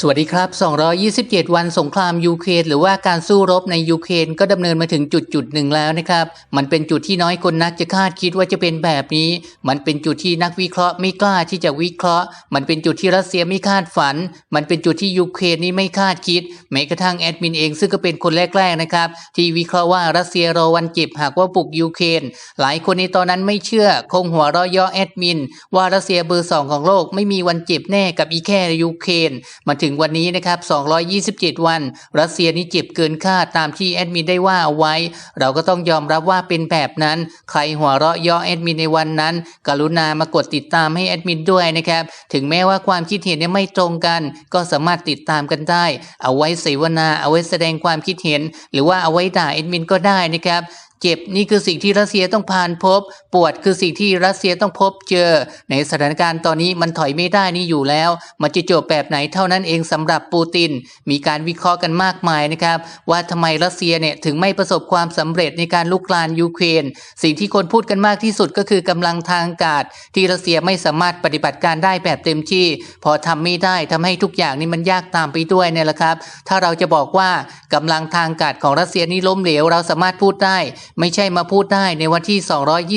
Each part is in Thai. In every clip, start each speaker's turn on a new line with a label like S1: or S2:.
S1: สวัสดีครับ 227 วันสงครามยูเครนหรือว่าการสู้รบในยูเครนก็ดำเนินมาถึงจุดจุดหนึ่งแล้วนะครับ มันเป็นจุดที่น้อยคนนักจะคาดคิดว่าจะเป็นแบบนี้ มันเป็นจุดที่นักวิเคราะห์ไม่กล้าที่จะวิเคราะห์ มันเป็นจุดที่รัสเซียไม่คาดฝัน มันเป็นจุดที่ยูเครนนี่ไม่คาดคิด แม้กระทั่งแอดมินเองซึ่งก็เป็นคนแรกๆนะครับที่วิเคราะห์ว่ารัสเซียรอวันเจ็บหากว่าบุกยูเครน หลายคนในตอนนั้นไม่เชื่อ คงหัวเราะยาะแอดมินว่ารัสเซียเบอร์สองของโลกไม่มีวันเจ็บแน่กับอีแค่ยูเครนมาถึงวันนี้นะครับ 227 วัน รัสเซียนี่เจ็บเกินคาดตามที่แอดมินได้ว่าเอาไว้ เราก็ต้องยอมรับว่าเป็นแบบนั้น ใครหัวเราะยาะแอดมินในวันนั้น กรุณามากดติดตามให้แอดมินด้วยนะครับ ถึงแม้ว่าความคิดเห็นเนี่ยไม่ตรงกัน ก็สามารถติดตามกันได้ เอาไว้เสวนา เอาไว้แสดงความคิดเห็น หรือว่าเอาไว้ด่าแอดมินก็ได้นะครับ เจ็บนี่คือสิ่งที่รัสเซียต้องผ่านพบ ปวดคือสิ่งที่รัสเซียต้องพบเจอ ในสถานการณ์ตอนนี้มันถอยไม่ได้นี่อยู่แล้ว มันจะจบแบบไหนเท่านั้นเองสำหรับปูติน มีการวิเคราะห์กันมากมายนะครับ ว่าทำไมรัสเซียเนี่ยถึงไม่ประสบความสำเร็จในการลุกลานยูเครนสิ่งที่คนพูดกันมากที่สุดก็คือกำลังทางอากาศ ที่รัสเซียไม่สามารถปฏิบัติการได้แบบเต็มที่ พอทำไม่ได้ทำให้ทุกอย่างนี่มันยากตามไปด้วยเนี่ยแหละครับ ถ้าเราจะบอกว่ากำลังทางอากาศของรัสเซียนี่ล้มเหลวเราสามารถพูดได้ไม่ใช่มาพูดได้ในวันที่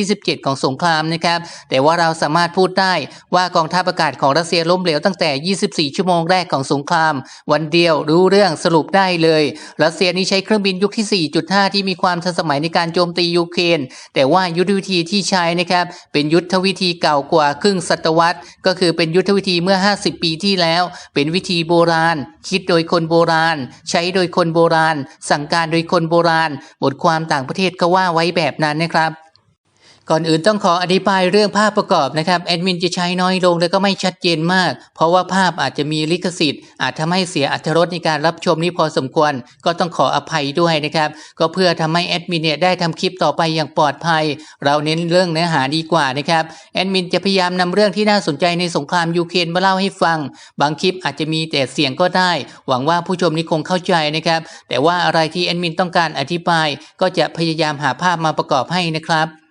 S1: 227 ของสงครามนะครับ แต่ว่าเราสามารถพูดได้ว่ากองทัพอากาศของรัสเซียล้มเหลวตั้งแต่ 24 ชั่วโมงแรกของสงคราม วันเดียวรู้เรื่องสรุปได้เลย รัสเซียนี่ใช้เครื่องบินยุคที่ 4.5 ที่มีความทันสมัยในการโจมตียูเครนแต่ว่ายุทธวิธีที่ใช้นะครับเป็นยุทธวิธีเก่ากว่าครึ่งศตวรรษ ก็คือเป็นยุทธวิธีเมื่อ 50 ปีที่แล้ว เป็นวิธีโบราณ คิดโดยคนโบราณ ใช้โดยคนโบราณ สั่งการโดยคนโบราณ บทความต่างประเทศก็ว่าไว้แบบนั้นนะครับ ก่อนอื่นต้องขออธิบายเรื่องภาพประกอบนะครับแอดมินจะใช้น้อยลงและก็ไม่ชัดเจนมาก เพราะว่าภาพอาจจะมีลิขสิทธิ์ อาจทำให้เสียอรรถรสในการรับชมนี้พอสมควร ก็ต้องขออภัยด้วยนะครับ ก็เพื่อทำให้แอดมินเนี่ยได้ทำคลิปต่อไปอย่างปลอดภัย เราเน้นเรื่องเนื้อหาดีกว่านะครับแอดมินจะพยายามนำเรื่องที่น่าสนใจในสงครามยูเครนมาเล่าให้ฟัง บางคลิปอาจจะมีแต่เสียงก็ได้ หวังว่าผู้ชมนี้คงเข้าใจนะครับแต่ว่าอะไรที่แอดมินต้องการอธิบาย ก็จะพยายามหาภาพมาประกอบให้นะครับ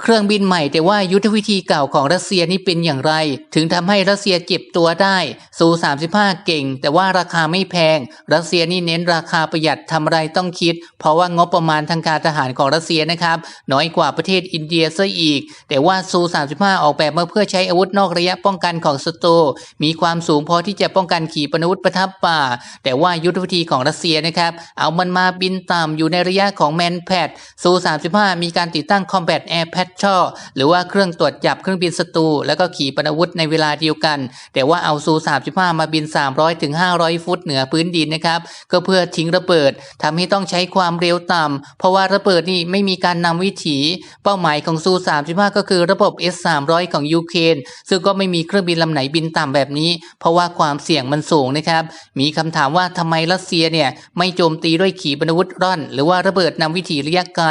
S1: เครื่องบินใหม่แต่ว่ายุทธวิธีเก่าของรัสเซียนี่เป็นอย่างไร ถึงทำให้รัสเซียเจ็บตัวได้ซู35 เก่ง แต่ว่าราคาไม่แพง รัสเซียนี่เน้นราคาประหยัดทำอะไรต้องคิด เพราะว่างบประมาณทางการทหารของรัสเซียนะครับ น้อยกว่าประเทศอินเดียซะอีก แต่ว่าซู35 ออกแบบมาเพื่อใช้อาวุธนอกระยะป้องกันของศัตรูมีความสูงพอที่จะป้องกันขีปนาวุธประทับป่า แต่ว่ายุทธวิธีของรัสเซียนะครับเอามันมาบินต่ำอยู่ในระยะของแมนแพดซู35 มีการติดตั้ง Combat Air p a t r o l หรือว่าเครื่องตรวจจับเครื่องบินศัตรูแล้วก็ขี่ปนาวุธในเวลาเดียวกัน แต่ว่าเอาซู35 มาบิน 300ถึง500 ฟุตเหนือพื้นดินนะครับ ก็เพื่อทิ้งระเบิดทำให้ต้องใช้ความเร็วต่ำเพราะว่าระเบิดนี่ไม่มีการนำวิถีเป้าหมายของซู35 ก็คือระบบ S300 ของยูเครนซึ่งก็ไม่มีเครื่องบินลำไหนบินต่ำแบบนี้ เพราะว่าความเสี่ยงมันสูงนะครับมีคำถามว่าทำไมรัสเซียเนี่ยไม่โจมตีด้วยขีปนาวุธร่อน หรือว่าระเบิดนำวิถีระยะไกล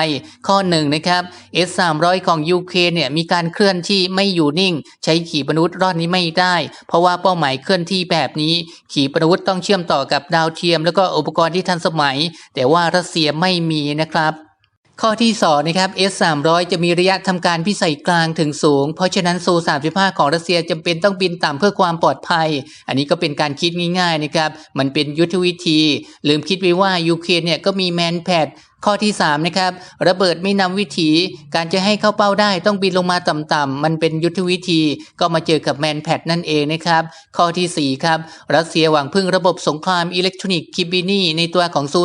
S1: ข้อหนึ่งนะครับ S300 ของยูเครนเนี่ยมีการเคลื่อนที่ไม่อยู่นิ่ง ใช้ขีปนาวุธร่อนนี้ไม่ได้ เพราะว่าเป้าหมายเคลื่อนที่แบบนี้ ขีปนาวุธต้องเชื่อมต่อกับดาวเทียม แล้วก็อุปกรณ์ที่ทันสมัย แต่ว่ารัสเซียไม่มีนะครับข้อที่2นะครับ S300 จะมีระยะทำการพิสัยกลางถึงสูง เพราะฉะนั้นซู35 ของรัสเซียจำเป็นต้องบินต่ำเพื่อความปลอดภัย อันนี้ก็เป็นการคิดง่ายๆนะครับ มันเป็นยุทธวิธี ลืมคิดไปว่ายูเครนเนี่ยก็มีแมนแพด ข้อที่ 3 นะครับ ระเบิดไม่นำวิถีการจะให้เข้าเป้าได้ต้องบินลงมาต่ำๆมันเป็นยุทธวิธีก็มาเจอกับแมนแพดนั่นเองนะครับ ข้อทีสี่ 4 ครับ รัสเซียหวังพึ่งระบบสงครามอิเล็กทรอนิกส์คิบินีในตัวของซู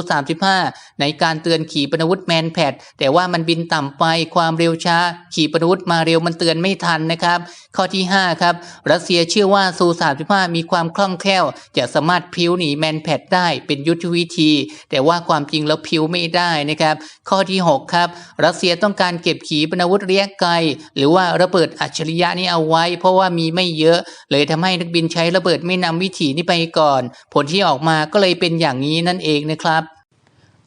S1: 35 ในการเตือนขีปนาวุธแมนแพดแต่ว่ามันบินต่ำไปความเร็วช้า ขีปนาวุธมาเร็วมันเตือนไม่ทันนะครับ ข้อที่ 5 ครับ รัสเซียเชื่อว่าซู 35 มีความคล่องแคล่ว จะสามารถพิ้วหนีแมนแพดได้เป็นยุทธวิธี แต่ว่าความจริงแล้วพิ้วไม่ได้นะครับ ข้อที่ 6 ครับ รัสเซียต้องการเก็บขีปนาวุธระยะไกล หรือว่าระเบิดอัจฉริยะนี้เอาไว้ เพราะว่ามีไม่เยอะ เลยทำให้นักบินใช้ระเบิดไม่นำวิถีนี้ไปก่อน ผลที่ออกมาก็เลยเป็นอย่างนี้นั่นเองนะครับ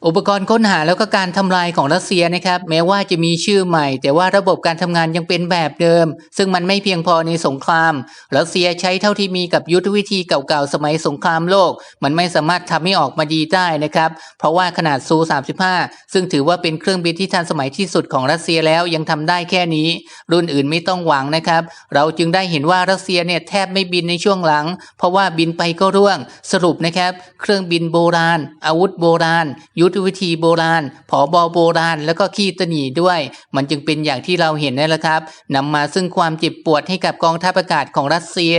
S1: อุปกรณ์ค้นหาแล้วก็การทำลายของรัสเซียนะครับ แม้ว่าจะมีชื่อใหม่ แต่ว่าระบบการทำงานยังเป็นแบบเดิม ซึ่งมันไม่เพียงพอในสงคราม รัสเซียใช้เท่าที่มีกับยุทธวิธีเก่าๆ สมัยสงครามโลก มันไม่สามารถทำให้ออกมาดีได้นะครับ เพราะว่าขนาดซู 35 ซึ่งถือว่าเป็นเครื่องบินที่ทันสมัยที่สุดของรัสเซียแล้วยังทำได้แค่นี้ รุ่นอื่นไม่ต้องหวังนะครับ เราจึงได้เห็นว่ารัสเซียเนี่ยแทบไม่บินในช่วงหลัง เพราะว่าบินไปก็ร่วง สรุปนะครับ เครื่องบินโบราณ อาวุธโบราณยุทธวิธีโบราณ ผอบอโบราณ แล้วก็ขี้ตะหนีด้วย มันจึงเป็นอย่างที่เราเห็นนั่นแหละครับนำมาซึ่งความเจ็บปวดให้กับกองทัพอากาศของรัสเซีย